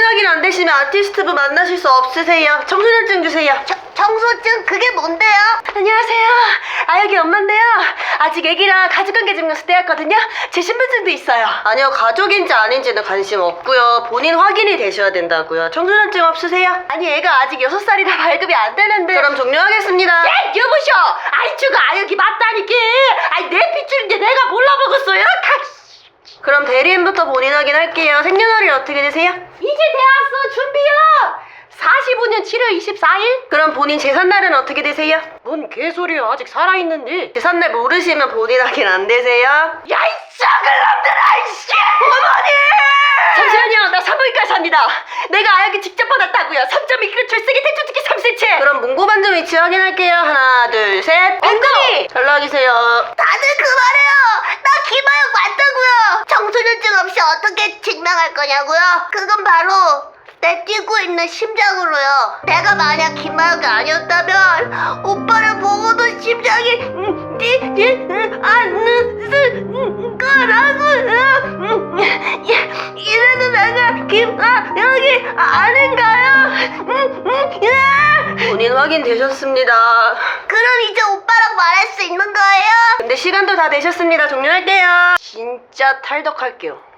본인 확인 안 되시면 아티스트부 만나실 수 없으세요. 청소년증 주세요. 청소증 그게 뭔데요? 안녕하세요. 아역이 엄마인데요. 아직 애기랑 가족관계 증명서 떼었거든요. 제 신분증도 있어요. 아니요, 가족인지 아닌지는 관심 없고요. 본인 확인이 되셔야 된다고요. 청소년증 없으세요? 아니, 애가 아직 6살이라 발급이 안 되는데. 그럼 종료하겠습니다. 예, 여보셔! 아이, 저거 아역이 맞다니까! 아이, 내 핏줄인데 내가 몰라먹었어요? 대리인부터 본인 확인할게요. 생년월일 어떻게 되세요? 이제 대학서 준비요! 45년 7월 24일? 그럼 본인 재산날은 어떻게 되세요? 뭔 개소리야, 아직 살아있는데. 재산날 모르시면 본인 확인 안 되세요? 야, 이 썩을 놈들아, 이씨! 어머니! 잠시만요, 나 산부인과 삽니다. 내가 아역이 직접 받았다고요. 3.2kg 출생이 대초특기 3cm. 그럼 문고반점 위치 확인할게요. 하나, 둘, 셋. 엉덩이! 연락이세요. 다들 그만해요. 나 김하영 맞다고요. 청소년증 없이 어떻게 증명할 거냐고요? 그건 바로 내 뛰고 있는 심장으로요. 내가 만약 김하영이 아니었다면 오빠를 보고도 심장이 음, 뛰뛰안는 거라고요. 음, 이래도 내가 김하영이 아닌가요? 음, 음, 야! 본인 확인되셨습니다. 그럼 이제 오빠랑 말할 수 있는 거예요? 근데 시간도 다 되셨습니다. 종료할게요. 진짜 탈덕할게요.